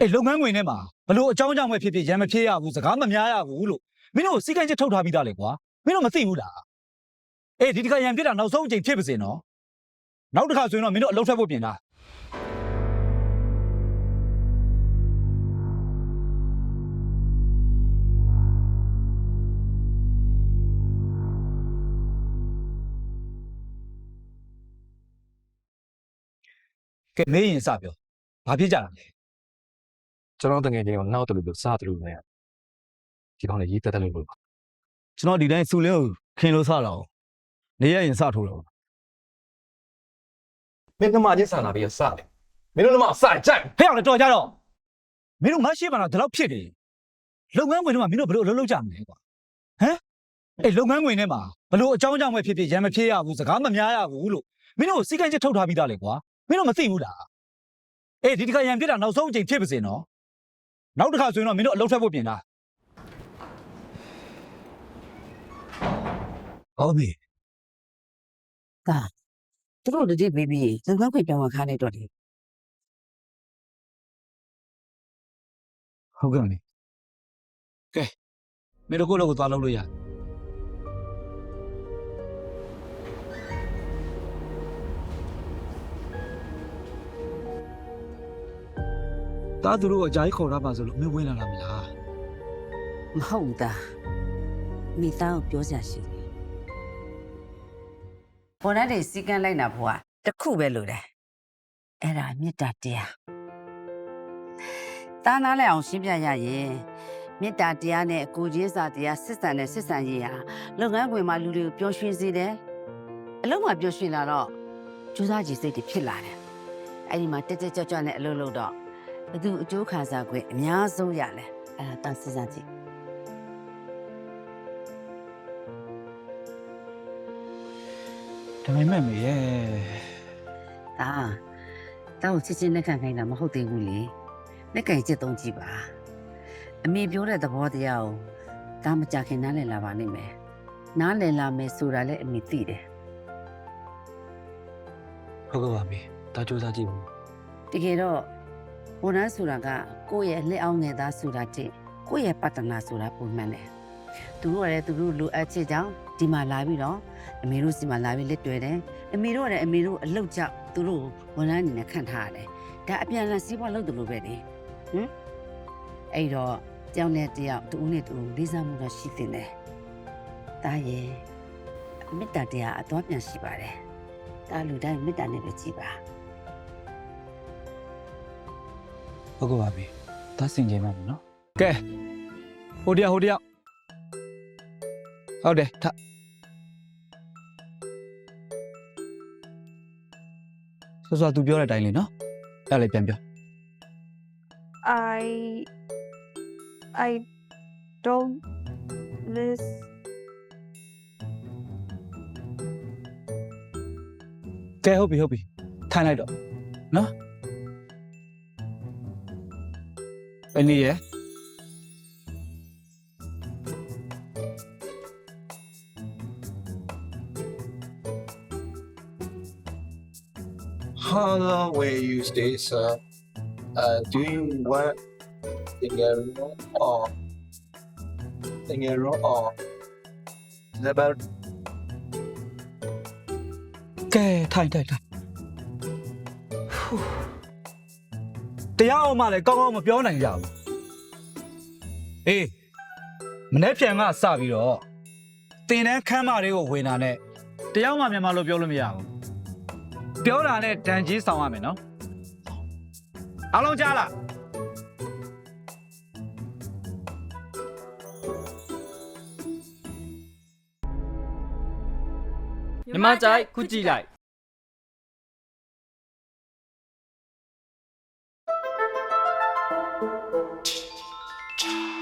အေးလုပ်ငန်းဝင်ထဲမှာဘလို့အကြောင်းကြောင့်ပဲဖြစ်ဖြစ်ရံမဖြစ်ရဘူးစကားမများရဘူးလို့မင်းတို့စီကံချက်ထုတ်ထားပြီးသားလေကွာမင်းတို့မသိဘူးလားအေးဒီတစ်ခါရံဖြစ်တာနောက်ဆုံးအချိန်ဖြစ်ပါစေနော်နောက်တစ်ခါဆိုရင်တော့မင်းတို့အလုပ်ထွက်ဖို့ပြင်တာကဲမေးရင်စပြောဘာဖြစ်ကြတာလဲ ကျွန်တော်တငယ်ချင်းကိုနောက်တလူလို့စားတလူနဲ့ဒီကောင်လေးရေးတက်တက်လို့လို့ပါကျွန်တော်ဒီတိုင်းစူလင်းကိုခင်လို့စတော့နေရရင်စထိုးတော့မင်းကမှချင်းဆန်လာပြီးတော့စားတယ်မင်းတို့ကမှစကြိုက်ဟဲ့အောင်လေတော်ကြတော့မင်းတို့ငါရှိပါလားဒီလောက်ဖြစ်နေလုပ်ငန်းဝင်ထဲမှာမင်းတို့ဘယ်လိုအလုပ်လုပ်ကြမလဲကွာဟမ်အေးလုပ်ငန်းဝင်ထဲမှာဘလို့အကြောင်းကြောင့်ပဲဖြစ်ဖြစ်ရံမဖြစ်ရဘူးစကားမများရဘူးလို့မင်းတို့စီကံချက်ထုတ်ထားပြီးသားလေကွာမင်းတို့မသိဘူးလားအေးဒီတစ်ခါရံဖြစ်တာနောက်ဆုံးအချိန်ဖြစ်ပါစေနော် နောက်တစ်ခါဆိုရင်တော့မင်းတို့အလုပ်ထွက်ဖို့ပြင်တာဟုတ်ပြီသူတို့တတိပေးပြီးလုပ်ငန်းခွင်ပြောင်းဝင်ခါနေတော့တယ်ဟုတ်ကဲ့မေကဲမင်းတို့ကိုယ့်လိုကိုသွားလုပ်လို့ရ တားသူတို့အကြိုက်ခေါ်တာပါဆိုလို့မင်းဝင်လာတာမလားမဟုတ်ဘူးသားမိသားကိုပြောစရာရှိတယ်ပေါ်ရတဲ့စီကံလိုက်တာဘွာတစ်ခုပဲလို့တယ်အဲ့ဒါမေတ္တာတရားတားနာလဲအောင်ရှင်းပြရရင်မေတ္တာတရားနဲ့အကိုချင်းစာတရားစစ်ဆန်တဲ့စစ်ဆန်ရေးဟာလုပ်ငန်းခွင်မှာလူတွေကိုပျော်ရွှင်စေတယ်အလုံးမှာပျော်ရွှင်လာတော့ကြိုးစားကြည့်စိတ်တွေဖြစ်လာတယ်အဲ့ဒီမှာတက်တက်ကြွကြွနဲ့အလုပ်လုပ်တော့ ဘသူအကျိုးခံစား권အများဆုံးရလဲအဲ့ဒါတန်စစ်စားကြည့်ဒါပေမဲ့မေရဲ့ဒါတောက်ချစ်ချင်းလက်ခံခိုင်းတာမဟုတ်သေးဘူးလေလက်ကင်ချက်သုံးကြည့်ပါအမေပြောတဲ့သဘောတရားကိုဒါမကြခင်နားလည်လာပါလိမ့်မယ်နားလည်လာမယ်ဆိုတာလည်းအမေသိတယ်ဟုတ်ကဲ့ပါမေဒါစူးစမ်းကြည့်ပါတကယ်တော့ ဝန်ထမ်းဆိုတာကကိုယ့်ရဲ့လက်အောင်ငယ်သားဆိုတာတည်းကိုယ့်ရဲ့ပတ်တနာဆိုတာပုံမှန်တယ်သူတို့ကလည်းသူတို့လိုအပ်ချက်ကြောင့်ဒီမှာလာပြီးတော့အမေတို့စီမှာလာပြီးလက်တွေ့တယ်အမေတို့ကလည်းအမေတို့အလုပ်ကြောင့်သူတို့ဝန်ထမ်းအနေနဲ့ခံထားရတယ်ဒါအပြန်အလှန်စီးပွားလုပ်တယ်လို့ပဲလေဟမ်အဲ့တော့တယောက်နဲ့တယောက်တူဦးနဲ့တူဦးလေးစားမှုတော့ရှိတင်တယ်ဒါရဲ့မေတ္တာတရားအသွားပြန်ရှိပါတယ်ဒါလူတိုင်းမေတ္တာနဲ့ပဲကြည်ပါ ဟုတ်ကဲ့ပါမေဒါစင်ကြင်ပါမယ်နော်ကဲဟိုတယောက်ဟိုတယောက်ဟုတ်တယ်ထဆောဆောသူပြောတဲ့အတိုင်းလေနော်အဲ့ဒါလေးပြန်ပြော I I don't this ကဲဟုတ်ပြီဟုတ်ပြီထိုင်လိုက်တော့နော် အနည်းရဲ့ How long will you stay, sir? Uh, do you want the room or the room or the bed? ကဲထိုင်ထိုင်ထိုင်ဟူး တရားအောင်မှလည်းကောင်းကောင်းမပြောနိုင်ကြဘူးအေးမနေ့ပြန်ကစပြီးတော့တင်တန်းခမ်းမတွေကိုဝင်တာနဲ့တရားမှမြန်မာလို့ပြောလို့မရဘူးပြောတာနဲ့ဒဏ်ကြီးဆောင်ရမယ်နော်အားလုံးကြားလားမြမကြိုက်ခုကြည့်လိုက် 차, 차.